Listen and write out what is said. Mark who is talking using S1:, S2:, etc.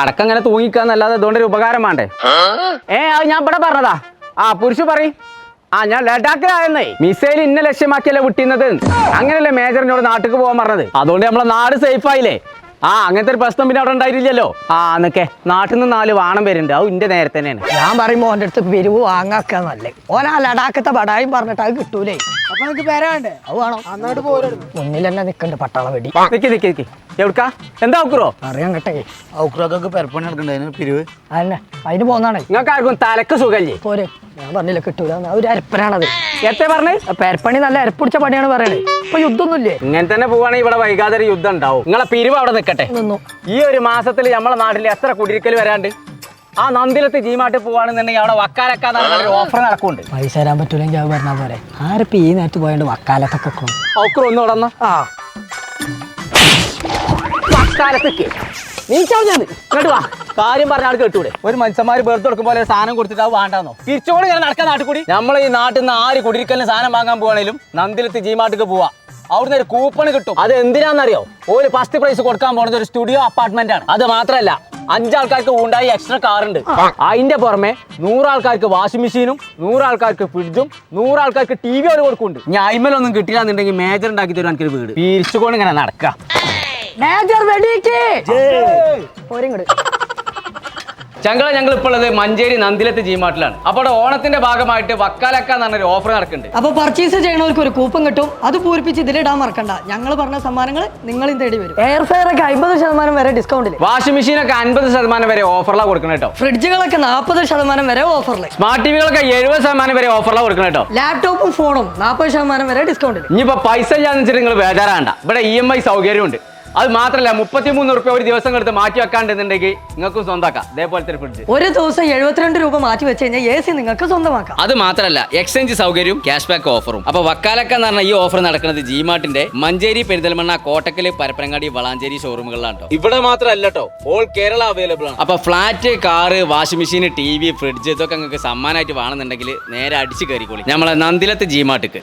S1: അടക്കം ഇങ്ങനെ തൂങ്ങിക്കാന്നല്ലാതെ അതുകൊണ്ട് ഒരു ഉപകാരം വേണ്ടേ? ഏ അത് ഞാൻ ഇവിടെ പറഞ്ഞതാ. ആ പുരുഷ പറയും. ആ ഞാൻ ലഡാക്കിലായെന്നേ മിസൈൽ ഇന്ന ലക്ഷ്യമാക്കിയല്ലേ വിട്ടിരുന്നത്? അങ്ങനെയല്ലേ മേജറിനോട് നാട്ടിക്ക് പോകാൻ പറഞ്ഞത്? അതുകൊണ്ട് നമ്മളെ നാട് സേഫ് ആയില്ലേ? ആ അങ്ങനത്തെ ഒരു പ്രശ്നം പിന്നെ അവിടെ ഉണ്ടായില്ലല്ലോ ആ നിക്കേ നാട്ടിൽ നിന്ന് നാല് വാണം പേരുണ്ട് അത് ഇന്റെ നേരെ തന്നെയാണ്.
S2: ഞാൻ പറയുമ്പോ ഓന്റെ അടുത്ത് പിരിവ് വാങ്ങാക്ക നല്ലേ. ഓൻ ആ ലഡാക്കത്തെ പടായും പറഞ്ഞിട്ട് അത് കിട്ടൂലേ.
S3: അപ്പൊ നിനക്ക് പേരാണ്ടേ
S2: അത് വേണം. മുന്നിൽ തന്നെ നിക്കണ്ട് പട്ടാളം വെടി.
S1: നിക്കി നിക്കി നിക്ക്. എവിടുക്കാ? എന്താ
S2: അറിയാൻ കേട്ടേ.
S4: പെരപ്പണി നടക്കണ്ടേ? പിരിവ്?
S2: അല്ല അതിന് പോന്നാണേ.
S1: നിങ്ങൾക്ക് ആർക്കും തലക്ക് സുഖല്ലേ?
S2: പോരെ. ഞാൻ പറഞ്ഞില്ല കിട്ടൂല. എന്ന്. അത് ഒരു അരപ്പനാണത്.
S1: എത്ര പറഞ്ഞേ?
S2: പെരപ്പണി നല്ല അരപ്പിടിച്ച പണിയാണ് പറയണേ. ഇപ്പൊ യുദ്ധമൊന്നുമില്ലേ
S1: ഇങ്ങനെ തന്നെ പോവാണെങ്കിൽ ഇവിടെ വൈകാതെ ഒരു യുദ്ധം ഉണ്ടാവും. നിങ്ങളെ പിരിവ് അവിടെ നിൽക്കട്ടെ.
S2: നിന്നു.
S1: ഈ ഒരു മാസത്തിൽ നമ്മളെ നാട്ടിൽ എത്ര കുടിരിക്കൽ വരാണ്ട്? ആ നന്ദിലത്ത് ജീമാട്ട് പോവാണെന്നുണ്ടെങ്കിൽ അവിടെ വക്കാലക്കാന്ന് ഒരു ഓഫർ നടക്കുന്നുണ്ട്.
S2: പൈസ തരാൻ പറ്റൂലെങ്കിൽ അത് പറഞ്ഞാൽ പോരെ. ആരപ്പ ഈ നേരത്ത് പോയാണ്ട് വക്കാലത്തൊക്കെ
S1: ഒന്ന് തുടർന്ന്
S2: ആ.
S1: ഇങ്ങോട്ട് വാ. കാര്യം പറഞ്ഞ ആൾ കേട്ടൂടെ. ഒരു മനുഷ്യന്മാർ വെറുതെ കൊടുക്കും പോലെ സാധനം കൊടുത്തിട്ട് അത് വേണ്ടാന്നോ? തിരിച്ചോട് ഞാൻ നടക്കാൻ നാട്ടിൽ കൂടി? നമ്മൾ ഈ നാട്ടിൽ നിന്ന് ആര് കുടിരിക്കലിന് സാധനം വാങ്ങാൻ പോവാണേലും നന്ദിലെത്തി ജീമാട്ടിക്ക് പോവാ. അവിടുന്ന് ഒരു കൂപ്പൺ കിട്ടും. അത് എന്തിനാണെന്നറിയോ ഒരു ഫസ്റ്റ് പ്രൈസ് കൊടുക്കാൻ പോകുന്നത് ഒരു സ്റ്റുഡിയോ അപ്പാർട്ട്മെന്റ് ആണ്. അത് മാത്രമല്ല അഞ്ചാൾക്കാർക്ക് ഉണ്ടായി എക്സ്ട്രാ കാർ ഉണ്ട്. അതിന്റെ പുറമെ നൂറാൾക്കാർക്ക് വാഷിംഗ് മെഷീനും നൂറാൾക്കാർക്ക് ഫ്രിഡ്ജും നൂറാൾക്കാർക്ക് ടി വി ഒരു കൊടുക്കുന്നുണ്ട്. ഞാൻ അയിമലൊന്നും കിട്ടില്ലാന്നുണ്ടെങ്കിൽ മേജർ ഉണ്ടാക്കി തരും എനിക്കൊരു വീട്. പിരിച്ചുകൊണ്ട് ഇങ്ങനെ നടക്കാം.
S2: മേജർ വെടിക്ക്
S1: ചങ്കള ഞങ്ങൾ ഇപ്പോൾ ഉള്ളത് മഞ്ചേരി നന്ദിലത്ത് ജീമാട്ടിലാണ് അപ്പോൾ ഓണത്തിന്റെ ഭാഗമായിട്ട് വക്കാലക്ക എന്ന് പറഞ്ഞൊരു ഓഫർ നടക്കുന്നുണ്ട്.
S2: അപ്പൊ പർച്ചേസ് ചെയ്യണവർക്ക് ഒരു കൂപ്പൺ കിട്ടും. അത് പൂരിപ്പിച്ച് ഇതിലിടാൻ മറക്കണ്ട. ഞങ്ങൾ പറഞ്ഞ സമ്മാനങ്ങൾ നിങ്ങളും തേടി വരും. എയർ ഫെയർ ഒക്കെ അമ്പത് ശതമാനം വരെ ഡിസ്കൗണ്ടിൽ
S1: വാഷിംഗ് മെഷീൻ ഒക്കെ അൻപത് ശതമാനം വരെ ഓഫറിലാണ് കൊടുക്കണം കേട്ടോ
S2: ഫ്രിഡ്ജുകളൊക്കെ നാൽപ്പത് ശതമാനം വരെ ഓഫറിൽ
S1: സ്മാർട്ട് ടിവികളൊക്കെ എഴുപത് ശതമാനം വരെ ഓഫറിലാണ് കൊടുക്കണം കേട്ടോ
S2: ലാപ്ടോപ്പും ഫോണും നാൽപ്പത് ശതമാനം വരെ ഡിസ്കൗണ്ടിൽ
S1: ഇനിയിപ്പോ പൈസ ഇല്ലാന്ന് വെച്ചിട്ട് നിങ്ങൾ ബേജാറാണ്ട ഇവിടെ ഇ എം ഐ സൗകര്യമുണ്ട്. അത് മാത്രമല്ല മുപ്പത്തിമൂന്ന് റുപ്യ ഒരു ദിവസം എടുത്ത് മാറ്റി വെക്കാണ്ടെന്നുണ്ടെങ്കിൽ നിങ്ങൾക്കും സ്വന്തമാക്കാം. ഇതേപോലത്തെ ഒരു ഫ്രിഡ്ജ്
S2: ഒരു ദിവസം എഴുപത്തിരണ്ട് രൂപ മാറ്റി വെച്ച് കഴിഞ്ഞാൽ എ സി നിങ്ങൾക്ക് സ്വന്തമാക്കാം.
S1: അത് മാത്രമല്ല എക്സ്ചേഞ്ച് സൗകര്യവും ക്യാഷ് ബാക്ക് ഓഫറും അപ്പൊ വക്കാലക്ക എന്ന് പറഞ്ഞ ഈ ഓഫർ നടക്കുന്നത് ജിമാർട്ടിന്റെ മഞ്ചേരി പെരിന്തൽമണ്ണ കോട്ടക്കൽ പരപ്പനങ്ങാടി വളാഞ്ചേരി ഷോറൂമുകളിലാണ് ട്ടോ. ഇവിടെ മാത്രമല്ല കേട്ടോ ഓൾ കേരള അവൈലബിൾ ആണ്. അപ്പൊ flat car washing machine T V fridge ഇതൊക്കെ നിങ്ങൾക്ക് സമ്മാനമായിട്ട് വേണമെന്നുണ്ടെങ്കിൽ നേരെ അടിച്ച് കയറിക്കോളി. നമ്മളെ നന്ദിലത്ത് ജിമാർട്ടിക്ക്